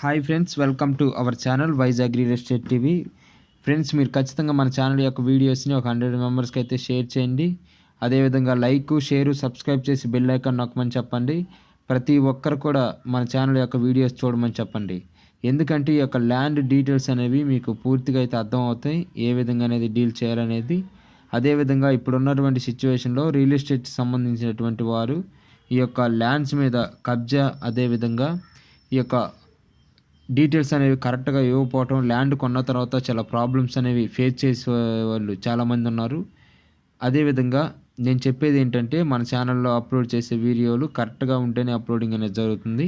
Hi friends welcome to our channel Vizag real estate TV friends మీరు ఖచ్చితంగా మన channel యొక్క వీడియోస్ని ఒక హండ్రెడ్ మెంబర్స్కి అయితే షేర్ చేయండి. అదేవిధంగా లైక్ షేరు సబ్స్క్రైబ్ చేసి బెల్ ఐకాన్ నొక్కమని చెప్పండి. ప్రతి ఒక్కరు కూడా మన ఛానల్ యొక్క వీడియోస్ చూడమని చెప్పండి. ఎందుకంటే ఈ యొక్క ల్యాండ్ డీటెయిల్స్ అనేవి మీకు పూర్తిగా అయితే అర్థం అవుతాయి ఏ విధంగా అనేది డీల్ చేయాలనేది. అదేవిధంగా ఇప్పుడున్నటువంటి సిచ్యువేషన్లో రియల్ ఎస్టేట్ సంబంధించినటువంటి వారు ఈ యొక్క ల్యాండ్స్ మీద కబ్జా అదేవిధంగా ఈ యొక్క డీటెయిల్స్ అనేవి కరెక్ట్గా ఇవ్వకపోవటం ల్యాండ్ కొన్న తర్వాత చాలా ప్రాబ్లమ్స్ అనేవి ఫేస్ చేసే వాళ్ళు చాలామంది ఉన్నారు. అదేవిధంగా నేను చెప్పేది ఏంటంటే మన ఛానల్లో అప్లోడ్ చేసే వీడియోలు కరెక్ట్గా ఉంటేనే అప్లోడింగ్ అనేది జరుగుతుంది.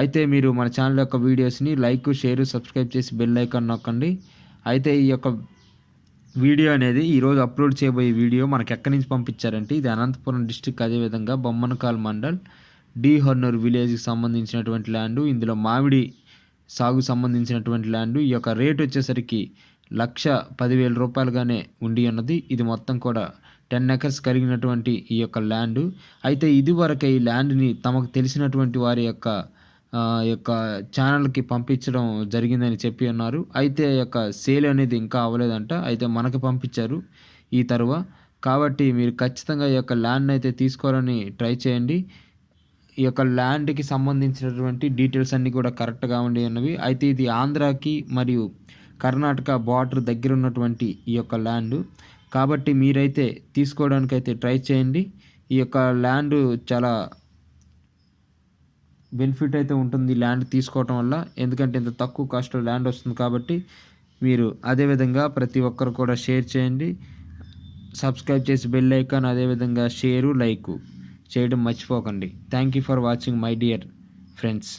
అయితే మీరు మన ఛానల్ యొక్క వీడియోస్ని లైక్ షేర్ సబ్స్క్రైబ్ చేసి బెల్ ఐకాన్ నొక్కండి. అయితే ఈ యొక్క వీడియో అనేది ఈరోజు అప్లోడ్ చేయబోయే వీడియో మనకి ఎక్కడి నుంచి పంపించారంటే ఇది అనంతపురం డిస్టిక్ అదేవిధంగా బొమ్మనకాల్ మండల్ డి హర్నూర్ విలేజ్కి సంబంధించినటువంటి ల్యాండ్. ఇందులో మామిడి సాగు సంబంధించినటువంటి ల్యాండ్ ఈ యొక్క రేట్ వచ్చేసరికి లక్ష పదివేల రూపాయలుగానే ఉండి ఉన్నది. ఇది మొత్తం కూడా టెన్ ఎకర్స్ కలిగినటువంటి ఈ యొక్క ల్యాండ్ అయితే ఇదివరకు ఈ ల్యాండ్ని తమకు తెలిసినటువంటి వారి యొక్క యొక్క ఛానల్కి పంపించడం జరిగిందని చెప్పి ఉన్నారు. అయితే ఈ యొక్క సేల్ అనేది ఇంకా అవ్వలేదంట. అయితే మనకి పంపించారు ఈ తరువా. కాబట్టి మీరు ఖచ్చితంగా ఈ యొక్క ల్యాండ్ అయితే తీసుకోవాలని ట్రై చేయండి. ఈ యొక్క ల్యాండ్కి సంబంధించినటువంటి డీటెయిల్స్ అన్నీ కూడా కరెక్ట్గా ఉండి ఉన్నవి. అయితే ఇది ఆంధ్రాకి మరియు కర్ణాటక బార్డర్ దగ్గర ఉన్నటువంటి ఈ యొక్క ల్యాండ్. కాబట్టి మీరైతే తీసుకోవడానికి అయితే ట్రై చేయండి. ఈ యొక్క ల్యాండ్ చాలా బెనిఫిట్ అయితే ఉంటుంది ల్యాండ్ తీసుకోవటం వల్ల. ఎందుకంటే ఇంత తక్కువ కాస్ట్లో ల్యాండ్ వస్తుంది కాబట్టి మీరు అదేవిధంగా ప్రతి ఒక్కరు కూడా షేర్ చేయండి. సబ్స్క్రైబ్ చేసి బెల్ ఐకాన్ అదేవిధంగా షేరు లైక్. చేయడం మర్చిపోకండి. Thank you for watching my dear friends